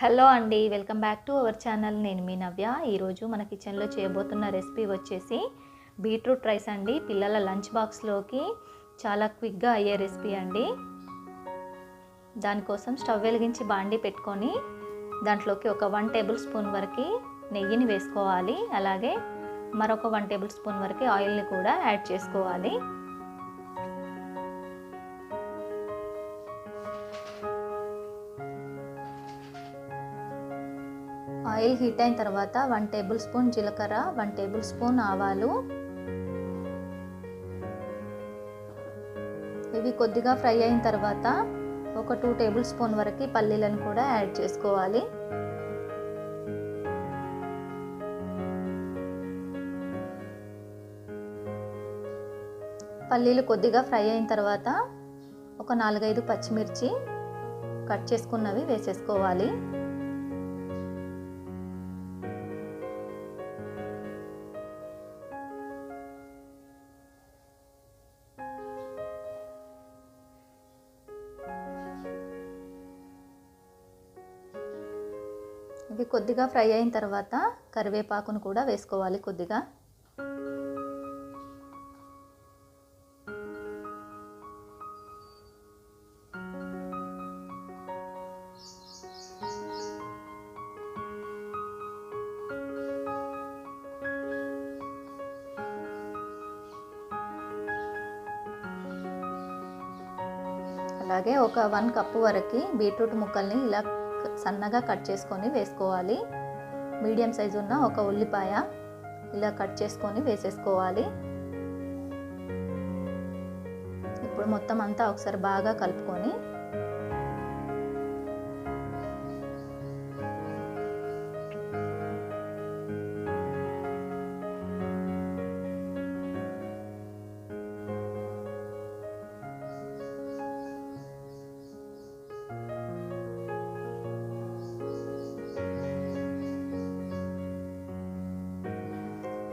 Hello అండి welcome back to our channel. నేను మీ నవ్య. ఈరోజు మన కిచెన్లో చేయబోతున్న రెసిపీ వచ్చేసి బీట్రూట్ రైస్ అండి. పిల్లల లంచ్ బాక్స్లోకి చాలా క్విక్గా అయ్యే రెసిపీ అండి. దానికోసం స్టవ్ వెలిగించి బాండి పెట్టుకొని దాంట్లోకి ఒక వన్ టేబుల్ స్పూన్ వరకు నెయ్యిని వేసుకోవాలి. అలాగే మరొక వన్ టేబుల్ స్పూన్ వరకు ఆయిల్ని కూడా యాడ్ చేసుకోవాలి. ఆయిల్ హీట్ అయిన తర్వాత వన్ టేబుల్ స్పూన్ జీలకర్ర వన్ టేబుల్ స్పూన్ ఆవాలు. ఇవి కొద్దిగా ఫ్రై అయిన తర్వాత ఒక టూ టేబుల్ స్పూన్ వరకు పల్లీలను కూడా యాడ్ చేసుకోవాలి. పల్లీలు కొద్దిగా ఫ్రై అయిన తర్వాత ఒక నాలుగైదు పచ్చిమిర్చి కట్ చేసుకున్నవి వేసేసుకోవాలి. ఇవి కొద్దిగా ఫ్రై అయిన తర్వాత కరివేపాకును కూడా వేసుకోవాలి కొద్దిగా. అలాగే ఒక వన్ కప్పు వరకు బీట్రూట్ ముక్కల్ని ఇలా సన్నగా కట్ చేసుకొని వేసుకోవాలి. మీడియం సైజు ఉన్న ఒక ఉల్లిపాయ ఇలా కట్ చేసుకొని వేసేసుకోవాలి. ఇప్పుడు మొత్తం అంతా ఒకసారి బాగా కలుపుకొని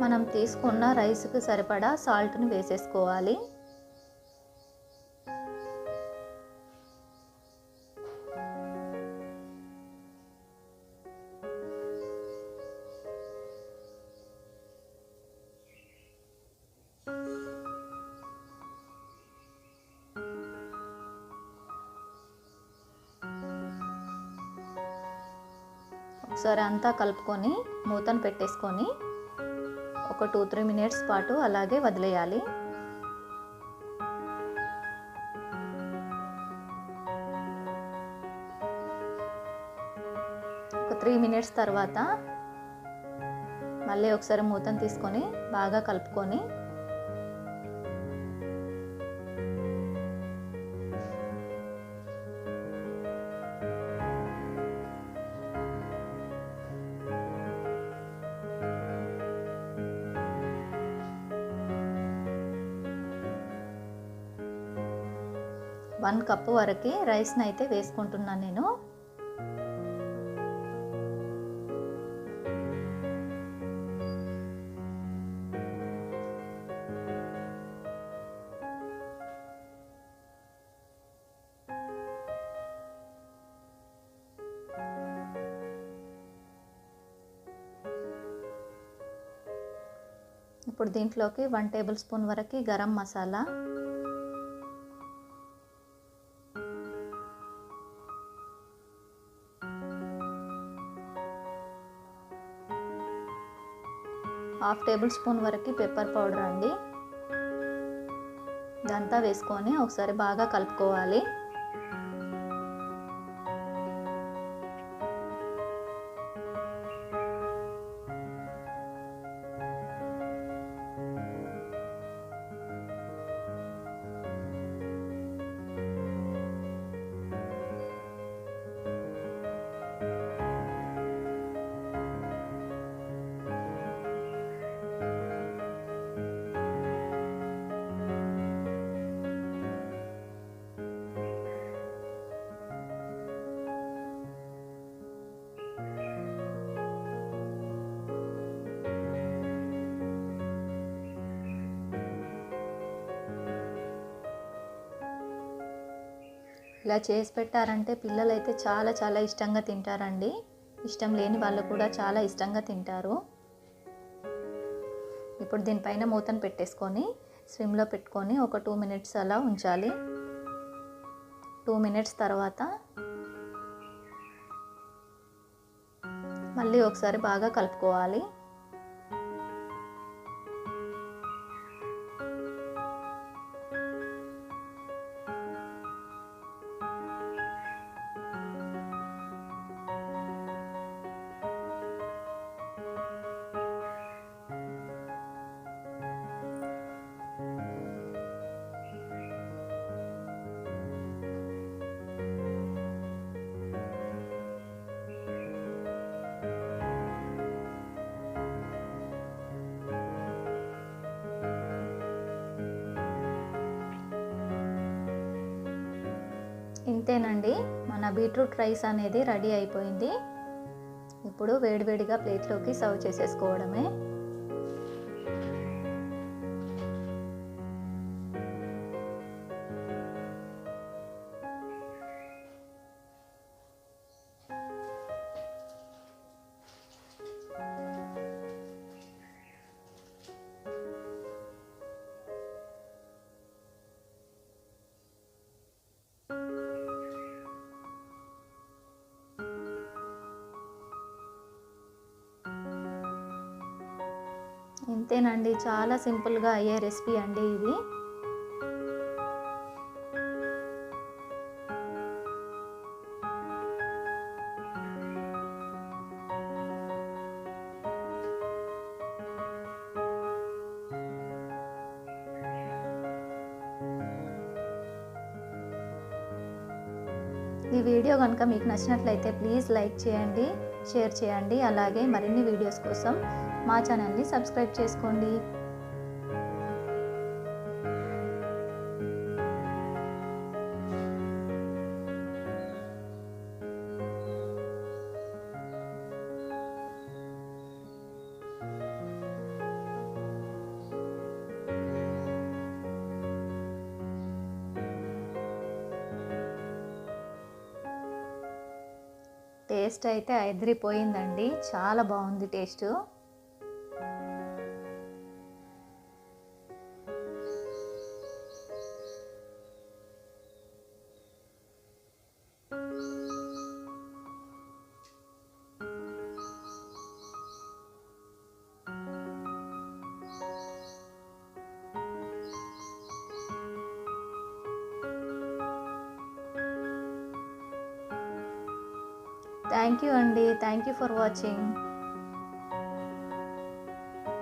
మనం తీసుకున్న రైస్కి సరిపడా సాల్ట్ని వేసేసుకోవాలి. ఒకసారి అంతా కలుపుకొని మూతను పెట్టేసుకొని ఒక టూ త్రీ మినిట్స్ పాటు అలాగే వదిలేయాలి. ఒక త్రీ మినిట్స్ తర్వాత మళ్ళీ ఒకసారి మూతను తీసుకొని బాగా కలుపుకొని వన్ కప్పు వరకు రైస్ని అయితే వేసుకుంటున్నాను నేను. ఇప్పుడు దీంట్లోకి వన్ టేబుల్ స్పూన్ వరకు garam masala. Half tablespoon వరకు పెప్పర్ పౌడర్ అండి. ఇదంతా వేసుకొని ఒకసారి బాగా కలుపుకోవాలి. ఇలా చేసి పెట్టారంటే పిల్లలైతే చాలా చాలా ఇష్టంగా తింటారండి. ఇష్టం లేని వాళ్ళు కూడా చాలా ఇష్టంగా తింటారు. ఇప్పుడు దీనిపైన మూతను పెట్టేసుకొని స్విమ్లో పెట్టుకొని ఒక టూ మినిట్స్ అలా ఉంచాలి. టూ మినిట్స్ తర్వాత మళ్ళీ ఒకసారి బాగా కలుపుకోవాలి. ఇంతేనండి. మన బీట్రూట్ రైస్ అనేది రెడీ అయిపోయింది. ఇప్పుడు వేడివేడిగా ప్లేట్లోకి సర్వ్ చేసేసుకోవడమే. ఇంతేనండి. చాలా సింపుల్గా అయ్యే రెసిపీ అండి ఇది. ఈ వీడియో కనుక మీకు నచ్చినట్లయితే ప్లీజ్ లైక్ చేయండి షేర్ చేయండి. అలాగే మరిన్ని వీడియోస్ కోసం మా ఛానల్ని సబ్స్క్రైబ్ చేసుకోండి. టేస్ట్ అయితే అదిరిపోయిందండి. చాలా బాగుంది టేస్ట్. థ్యాంక్ యూ అండి. Thank you for watching.